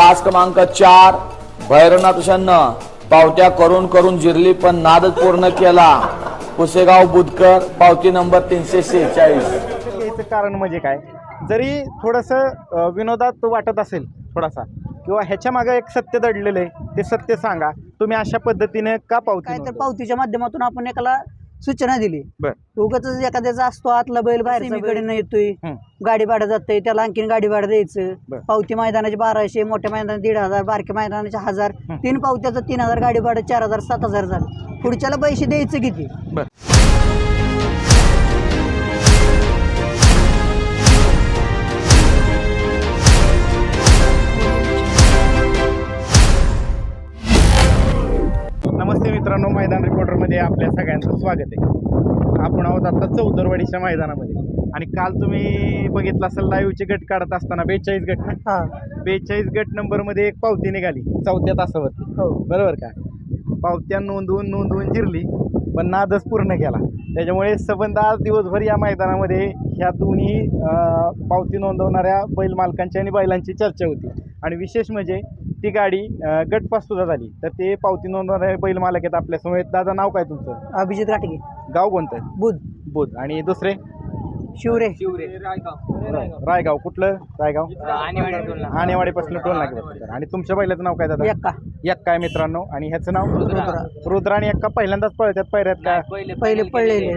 तास क्रमांक चार. भैरवनाथ शन्न पावत्या करून करून जिरली पण नादच पूर्ण केला. पुसेगाव बुधकर पावती नंबर तीनशे शेहेचाळीस याचं कारण म्हणजे काय? जरी थोडंसं विनोदात वाटत असेल थोडासा किंवा ह्याच्या मागे एक सत्य दडलेलं आहे ते सत्य सांगा. तुम्ही अशा पद्धतीने का पावती? पावतीच्या माध्यमातून आपण एकाला सूचना दिली बर. उगाच एखाद्याचा असतो आतला बैल बाहेर न येतोय हं. गाडी भाडं जातंय त्याला आणखीन गाडी भाडं बर. द्यायचं पावती मैदानाचे बाराशे मोठ्या मैदानात दीड हजार बारक्या मैदानाचे हजार हं. तीन पावत्याचं तीन हजार गाडी भाडं चार हजार सात हजार झालं पुढच्याला पैसे द्यायचं किती बर नमस्ते मित्रांनो मैदान रिपोर्टरमध्ये आपल्या सगळ्यांचं स्वागत आहे. आपण आहोत आता चौदरवाडीच्या मैदानामध्ये. आणि काल तुम्ही बघितलं असेल लाईव्हचे गट काढत असताना बेचाळीस गट. ना हा. बेचाळीस गट नंबरमध्ये एक पावती निघाली चौथ्या तासावरती हो. बरोबर का? पावत्या नोंदवून नोंदवून जिरली पण नादच पूर्ण केला. त्याच्यामुळे सबंध आज दिवसभर या मैदानामध्ये ह्या दोन्ही पावती नोंदवणाऱ्या बैल मालकांची आणि बैलांची चर्चा होती. आणि विशेष म्हणजे ती गाडी गटपास सुद्धा झाली. तर ते पावती नोंदवणारे बैल मालक आहेत आपल्यासमोर. आहेत. दादा नाव काय तुमचं? अभिजित राटगे गाव कोणतं? बुध. बुध. आणि दुसरे? शिवरे. रायगाव. कुठलं? रायगाव? आणेवाडीपासून टोल लागेल आणि तुमच्या बैलाचं नाव काय दादा? एक्का एक्का आहे मित्रांनो. आणि ह्याचं नाव? रुद्रा. रुद्र. आणि एक्का पहिल्यांदाच पळतात पैऱ्यात काय पहिले पडलेले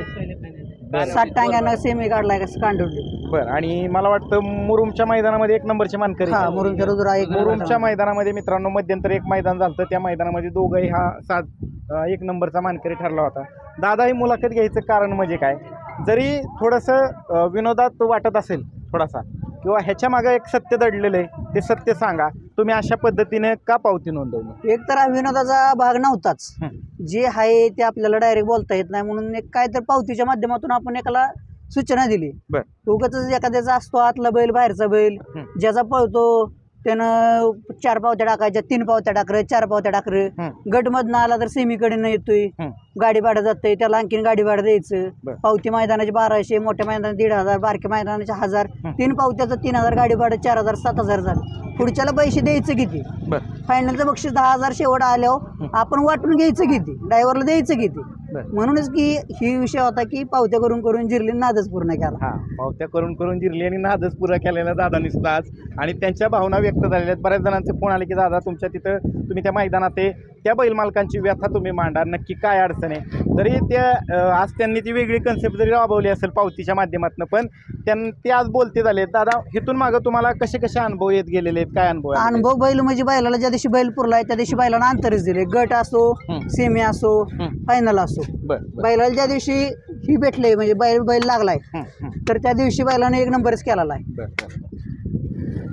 सात टांग्यानं सेमी काढलाय कसं कांडवली बरं आणि मला वाटतं मुरुमच्या मैदानामध्ये एक नंबरचे मानकरी हा मुरुमच्या रुद्रा एक मुरुमच्या मैदानामध्ये मित्रांनो मध्यंतर एक मैदान झालं. त्या मैदानामध्ये दोघंही हा सात एक नंबरचा मानकरी ठरला होता. दादा ही मुलाखत घ्यायचं कारण म्हणजे काय? जरी थोडंसं विनोदात वाटत असेल थोडासा किंवा ह्याच्या मागे एक सत्य दडलेलं आहे ते सत्य सांगा. तुम्ही अशा पद्धतीने का पावती नोंदवली? एक तर हा विनोदाचा भाग नव्हताच. जे आहे ते आपल्याला डायरेक्ट बोलता येत नाही म्हणून एक काय तर पावतीच्या माध्यमातून आपण एकाला सूचना दिली. बर. उगाच एखाद्याचा असतो आतला बैल बाहेरचा बैल. ज्याचा पळतो त्यानं चार पावत्या टाकायच्या तीन पावत्या टाकर चार पावत्या टाकर. हं. गटमधनं आला तर सेमीकडे येतोय. हं. गाडी भाडं जातंय त्याला आणखीन गाडी भाडं बर. द्यायचं पावती मैदानाचे बाराशे मोठ्या मैदानात दीड हजार बारक्या मैदानाचे हजार. तीन पावत्याचं तीन हजार गाडी भाडं चार हजार सात हजार झालं. पुढच्याला पैसे द्यायचं किती? बरं. फायनलचं बक्षीस दहा हजार शेवट आल्यावर आपण वाटून घ्यायचं किती? ड्रायव्हरला द्यायचं किती? म्हणूनच की ही विषय होता की पावत्या करून करून जिरली नादच पूर्ण केला. हा पावत्या करून करून जिरली आणि नादच पुरा केलेला दादांनी सुद्धा आज. आणि त्यांच्या भावना व्यक्त झालेल्या आहेत. बऱ्याच जणांचे फोन आले की दादा तुमच्या तिथं तुम्ही त्या मैदानात त्या बैल मालकांची व्यथा तुम्ही मांडा नक्की काय अडचण आहे? जरी त्या आज त्यांनी ती वेगळी कन्सेप्ट जरी राबवली असेल पावतीच्या माध्यमातून पण त्यां ते आज बोलते झाले दादा इथून मागं तुम्हाला कसे कसे अनुभव येत गेलेले आहेत? काय अनुभव आहे? अनुभव बैल म्हणजे बैलाला ज्या दिवशी बैल पुरलाय त्या दिवशी बैलाला अंतरच दिले. गट असो. सेमी असो. फायनल असो. बरं बरं. बैलाला ज्या दिवशी ही भेटले म्हणजे बैल बैल लागलाय हं, हं. तर त्या दिवशी बैलाने एक नंबरच केलेला आहे. बरं बरं.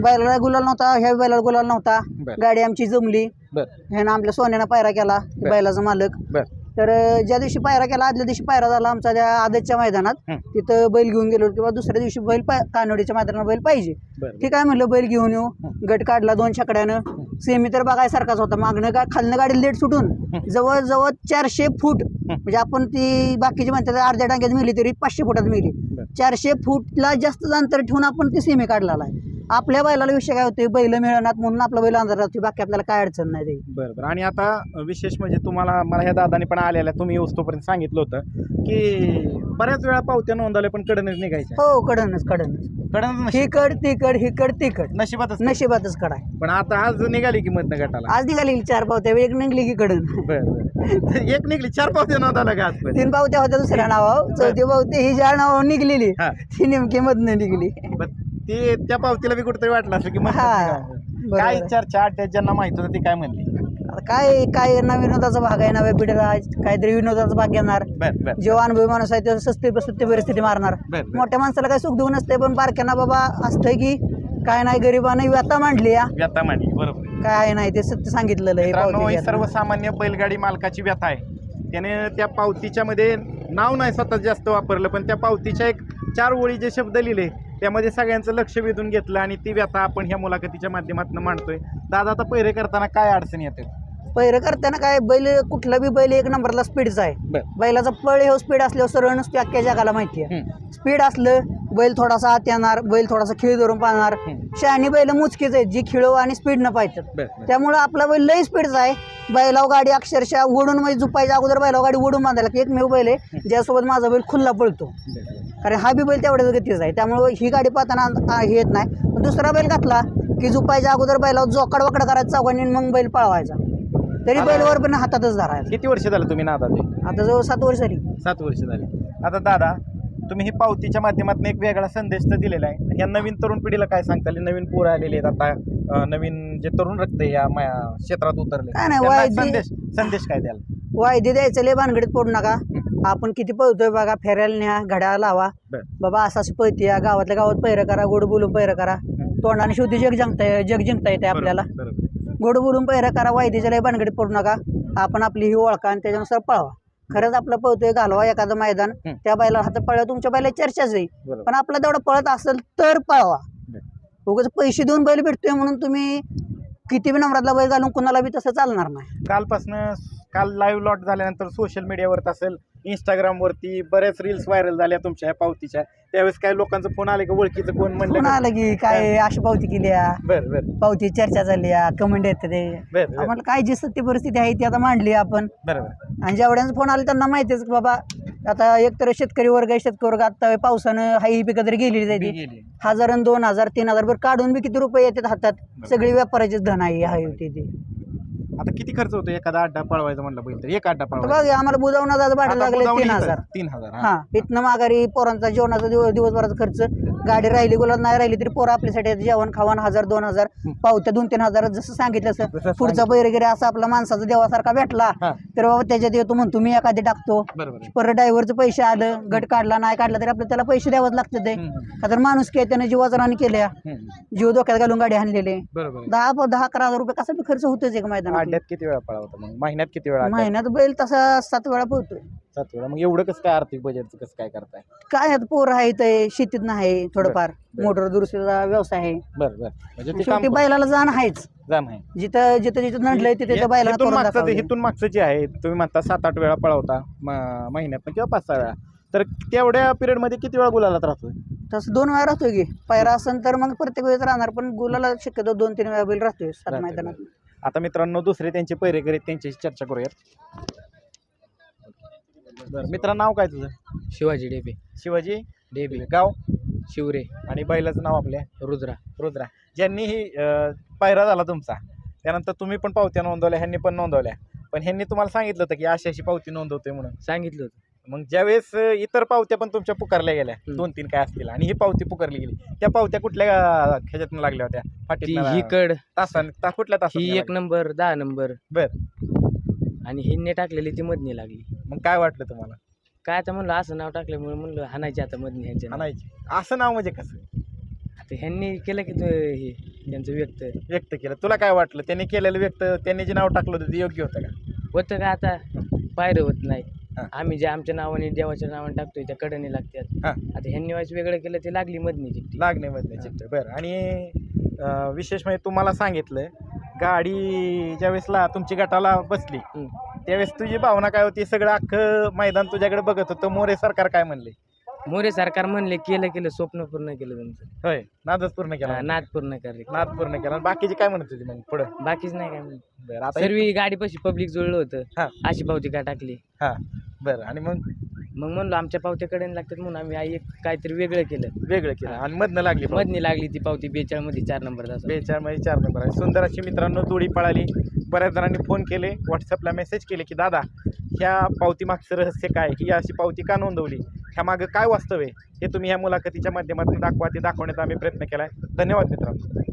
बैलाला गुलाल नव्हता ह्या बैलाला गुलाल नव्हता. बरं. गाडी आमची जमली. बरं. ह्यानं आपल्या सोन्यानं पायरा केला बरं. बैलाचा मालक. बरं. तर अं, ज्या दिवशी पायरा केला आदल्या दिवशी पायरा झाला आमचा त्या आदतच्या मैदानात. हं. तिथं बैल घेऊन गेलो किंवा दुसऱ्या दिवशी बैल पाय कानोडीच्या मैदानात बैल पाहिजे. बरं. ठीक आहे म्हणलं बैल घेऊन येऊ. गट काढला दोन छकड्यानं. सेमी तर बघायसारखाच होता. मागणं का खालनं गाडी लेट सुटून जवळजवळ चारशे फूट. म्हणजे आपण ती बाकीची म्हणतात अर्ध्या डांग्यात मिली तरी पाचशे फुटात मिली. बरं. चारशे फूटला जास्त अंतर ठेवून आपण ती सेमी काढलेला आहे. आपल्या बैलाला विषय काय होते बैल मिळणार म्हणून आपला बैल अंधार राहते बाकी आपल्याला काय अडचण नाही त्याची. बरं बरं. आणि आता विशेष म्हणजे तुम्हाला मला ह्या दादाने पण आलेल्या तुम्ही तोपर्यंत सांगितलं होतं की बऱ्याच वेळा पावत्या नोंदवल्या पण कडनच निघायच्या. हो कडनच कडनच. कडनच ही कड ती कड ही कड ती कड नशिबातच. नशिबातच कड आहे. पण आता आज निघाली की मधनं गटाला. आज निघाली चार पावत्या एक निघली की कडन. बरं बरं. एक निघली चार पावत्या नोंदवल्या का तीन पावत्या होत्या दुसऱ्या नावावर. चौथी पावती ही ज्या नावावर निघलेली हा. ती नेमकी मधनं निघली. बरं, ते त्या पावतीला बी कुठेतरी वाटलं असं की हा. बरोबर काय आहे. चर्चा अड्ड्यात ज्यांना माहीत होतं ते काय म्हणली? आता काय काय ना विनोदाचा भाग आहे नव्या पिढीला काहीतरी विनोदाचा भाग घेणार बर बर. जेव्हा अनुभवी माणूस आहे त्याला सस्ती सत्य परिस्थिती मारणार. बर, बर. मोठ्या माणसाला काही सुख दुःख नसते पण बारक्यांना बाबा असतंय की काय नाही गरिबाने व्यथा मांडली या व्यथा मांडली बरोबर. काय नाही ते सत्य सांगितलेलं आहे मित्रांनो ही पावतीच्या सर्वसामान्य बैलगाडी मालकाची व्यथा आहे. त्याने त्या पावतीच्या मध्ये नाव नाही स्वतः जास्त वापरलं पण त्या पावतीच्या एक चार ओळी जे शब्द लिहिले त्यामध्ये सगळ्यांचं लक्ष वेधून घेतलं आणि ती व्यथा आपण ह्या मुलाखतीच्या माध्यमातून मांडतोय. दादा आता पहिरे करताना काय अडचण येते पहिरं करताना काय बैल कुठला बी बैल एक नंबरला स्पीडचा आहे. बर. बैलाचा पळ हे स्पीड असल्यावर सरळ नुसती अख्ख्या जगाला माहिती आहे. स्पीड असलं बैल थोडासा आत येणार बैल थोडासा खिळ धरून पाहणार. शहाणी बैल मुचकीच आहेत जी खिळव आणि स्पीडनं पाहतात. बरं बरं. त्यामुळं आपला बैल लई स्पीडचा आहे. बैलाव गाडी अक्षरशः ओढून म्हणजे झुपायच्या अगोदर बैलाव गाडी ओढून बांधायला की एकमेव बैल आहे ज्यासोबत माझा बैल खुल्ला पळतो. कारण हा बी बैल तेवढ्याच गतीचा आहे. त्यामुळे ही गाडी पाहताना हे येत नाही. पण दुसरा बैल घातला की झुपायच्या अगोदर बैलावर जोकाड वाकड करायचा चौघांनी आणि मग बैल पळवायचा. तरी बैलवर पण हातातच धरायचा. किती वर्ष झालं तुम्ही नादात आहे? आता जवळ सात वर्ष झाली. सात वर्ष झाली. आता दादा तुम्ही ही पावतीच्या माध्यमातून एक वेगळा संदेश तर दिलेला आहे. या नवीन तरुण पिढीला काय सांगता येईल नवीन पोरं आलेले आहेत आता. नवीन जे तरुण रक्त या मा- क्षेत्रात उतरले. काय नाही, त्यांना संदेश संदेश काय द्याल? वायदे द्यायचं लय भानगडीत पडू नका. आपण किती पळतोय बघा फेरायला न्या घड्याला लावा. बर. बाबा असं असं पळते या गावातल्या गावात पैरं करा गोड बोलून पैरं करा. तोंडाने शेवटी जग जिंकता जग जिंकता येते आपल्याला. बरोबर, बरोबर. गोड बोलून पैरं करा वायदेच्या लय भानगडीत पडू नका. आपण आपली ही ओळखा आणि त्याच्यानुसार पळवा. खरंच आपलं पळतोय घालवा एखादं मैदान. त्या बैला हातात पळवा तुमच्या बैला चर्चाच आहे बरोबर. पण आपलं तेवढं पळत असेल तर पळवा. उगाच पैसे देऊन बैल भेटतोय म्हणून तुम्ही किती बी नंबरातला बैल घालून कुणाला बी तसं चालणार नाही कालपासनं काल लाईव्ह लॉट झाल्यानंतर सोशल मीडियावर असेल इंस्टाग्रामवरती बऱ्याच रील्स व्हायरल झाल्या तुमच्या ह्या पावतीच्या. त्यावेळेस काय लोकांचा फोन आले का ओळखीचं कोण म्हणलं का? आलं की काय अशी पावती केली या बर बर. पावती चर्चा झाली कमेंट येते ते बर बर. आम्हाला काय जी सत्य परिस्थिती आहे ती आता मांडली आपण. बरोबर आणि जेवढ्यांचा फोन आला त्यांना माहितीच की बाबा आता एकतर शेतकरी वर्ग आहे शेतकरी वर्ग आता पावसानं हाई ही पिकं तरी गेलेली जायची गेली. हजार आणि दोन हजार तीन हजार बरं काढून बी किती रुपये येतात हातात. सगळी व्यापाराचीच धन आहे हाय होती ती. आता किती खर्च होतो? एखादा अड्डा पळवायचा म्हणलं बैल तर. एक अड्डा तर पळवायचा. आम्हाला बुजावून भाडं आता लागले गोदावरी तीन इथं हजार. तीन हजार हा. हा इथनं माघारी पोरांचा जेवणाचा दिवस दिवसभराचा खर्च. गाडी राहिली गुलाब नाही राहिली तरी पोरं आपल्यासाठी जेवण खावण हजार दोन हजार पावत्या दोन तीन हजार जसं सांगितलं जसं असं पुढचा बैरगिरी असा आपला माणसाचा देवासारखा भेटला. हा. तर बाबा त्याच्यात येतो म्हणतो मी एखादी टाकतो. बरोबर आहे. परत ड्रायव्हरचं पैसे आलं गट काढला नाही काढला तरी आपल्याला त्याला पैसे द्यावंच लागतं ते. हम्म, का तर माणूस काय त्याने जीवाचा राणी केल्या. हम्म. जीव धोक्यात घालून गाडी आणलेले. बरोबर आहे. दहा दहा अकरा हजार रुपये कसा बी खर्च होतोच एक अड्ड्यात किती वेळा पळवता मग? महिन्यात किती वेळा? महिन्यात बैल तसा सात वेळा पोहतोय मग एवढं कसं काय आर्थिक बजेटचं कसं काय करताय? काय आहेत पोर आहे ते शेतीत नाही थोडंफार. बरं. मोटर दुरुस्तीचा व्यवसाय आहे. बरं बरं. म्हणजे ते शेवटी काम बैलाला जाण आहेच. जाण आहे. जिथं जिथं जिथं नडलंय तिथे त्या बैलाला इथून करून मागचं. इथून मागचं जे आहे तुम्ही म्हणता सात आठ वेळा पळवता म- महिन्यात किंवा पाच सहा वेळा. तर तेवढ्या पिरियडमध्ये किती वेळा गुलालात राहतोय? तसं दोन वेळा राहतोय की. पायरा असेल तर मग प्रत्येक वेळेस राहणार पण गुलाला शक्यतो दोन तीन वेळा बैल राहतोय सात राहतोय, मैदानात. आता मित्रांनो दुसरे त्यांचे पैरेकरी आहेत, त्यांच्याशी चर्चा करूयात. बरं मित्रा नाव काय तुझं? शिवाजी डेबे. शिवाजी डेबे. गाव? शिवरे. आणि बैलाचं नाव आपल्या रुद्रा. रुद्रा. ज्यांनी ही अं, पायरा झाला तुमचा त्यानंतर तुम्ही पण पावत्या नोंदवल्या ह्यांनी पण नोंदवल्या. पण ह्यांनी तुम्हाला सांगितलं होतं की अशी अशी पावती नोंदवतोय म्हणून. सांगितलं होतं. मग ज्यावेळेस अं, इतर पावत्या पण तुमच्या पुकारल्या गेल्या हम्म. दोन तीन काय असतील आणि ही पावती पुकारली गेली त्या पावत्या कुठल्या अं, ह्याच्यातून लागल्या होत्या? ती फाटीत ही कड तासान ता कुठल्या तासात ही एक नंबर दहा नंबर. बर. आणि हिने टाकलेली ती मधनी लागली. मग काय वाटलं तुम्हाला? काय आता म्हणलं असं नाव टाकल्यामुळे म्हणलं हाणायची आता मधनी ह्यांच्या. आणायची असं नाव म्हणजे कसं? आता ह्यांनी केलं की ते हे त्यांचं व्यक्त. व्यक्त केलं. तुला काय वाटलं? त्यांनी केलेलं व्यक्त त्यांनी जे नाव टाकलं होतं ते योग्य होतं का? होतं का आता? पायरं होत नाही. हा. आम्ही जे आमच्या नावाने देवाच्या नावाने टाकतोय त्या कडने लागतात. हा. आता ह्यांनी वाईस वेगळं केलं ते लागली मधनी चिठ्ठी. लागणे मधले चिठ्ठे. बरं. आणि अं, विशेष म्हणजे तुम्हाला सांगितलं गाडी ज्यावेळेस ला तुमची गटाला बसली. त्यावेळेस तुझी भावना काय होती? सगळं अख्खं मैदान तुझ्याकडे बघत होतं मोरे सरकार काय म्हणले? मोरे सरकार म्हणले केलं केलं स्वप्न पूर्ण केलं तुमचं. होय नादच पूर्ण हा, केला नाद पूर्ण करले. नाद पूर्ण केला. आणि बाकीचे काय म्हणत होती मग पुढं? बाकीच नाही काय म्हणलं. बरं आता सर्व गाडीपाशी पब्लिक जुळलं होतं. हा. अशी पावती का टाकली? हा बरं. आणि मग? मग म्हणलो आमच्या पावत्याकडे लागतात म्हणून आम्ही आई एक काहीतरी वेगळं केलं. वेगळं केलं. आणि मधनं लागली. मधनी लागली ती पावती बेचाळमध्ये चार नंबर तास बेचारमध्ये चार नंबर आहे. सुंदर अशी मित्रांनो जोडी पळाली. बऱ्याच जणांनी फोन केले व्हॉट्सअपला मेसेज केले की दादा ह्या पावती मागचं रहस्य काय ही अशी पावती का नोंदवली? ह्या मागं काय वास्तव आहे? हे तुम्ही ह्या मुलाखतीच्या माध्यमातून दाखवा. ते दाखवण्याचा आम्ही प्रयत्न केला आहे धन्यवाद मित्रांनो.